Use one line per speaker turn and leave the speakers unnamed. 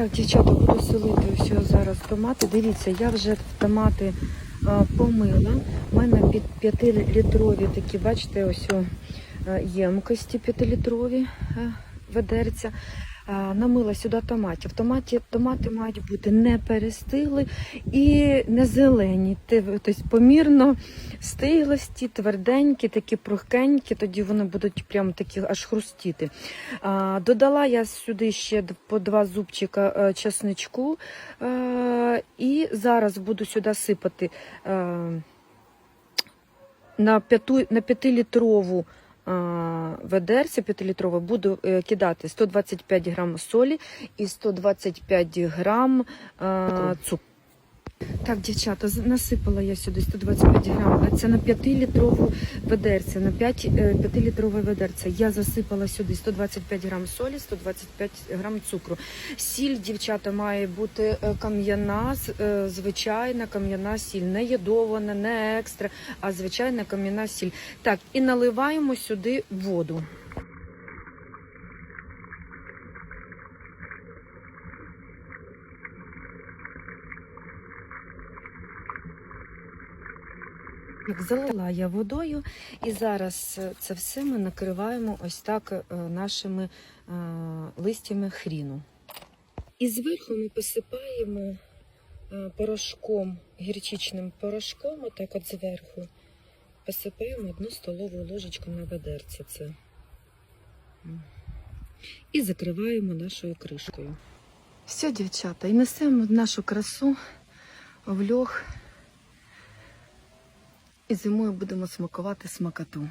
Так, дівчата, буду солити ось зараз томати. Дивіться, я вже томати а, помила. У мене під 5-літрові такі, бачите, ось о, е, ємкості 5-літрові е, ведерця. А, Намила сюди томатів. Томаті, томати мають бути не перестигли і не зелені. Тобто помірно стиглості, тверденькі, такі прухкенькі, тоді вони будуть прямо такі аж хрустіти. Додала я сюди ще по два зубчика е, чесничку. Е, і зараз буду сюди сипати е, на 5-літрову е, ведерця 5-літрове буду е, кидати 125 грам солі і 125 грам е, цукру. Так, дівчата, насипала я сюди 125 грам. Це на 5-літрову ведерця, на 5, 5-літрове ведерце. Я засипала сюди 125 грам солі, 125 грам цукру. Сіль, дівчата, має бути е, кам'яна, е, звичайна кам'яна сіль, не ядована, не екстра, а звичайна кам'яна сіль. Так, і наливаємо сюди воду. Так, залила я водою, і зараз е, це все ми накриваємо ось так е, нашими е, листями хріну. І зверху ми посипаємо порошком, гірчичним порошком, отак от зверху. Посипаємо одну столову ложечку на ведерце. Це. І закриваємо нашою кришкою. Все, дівчата, і несемо нашу красу в льох. І зимою будемо смакувати смакоту.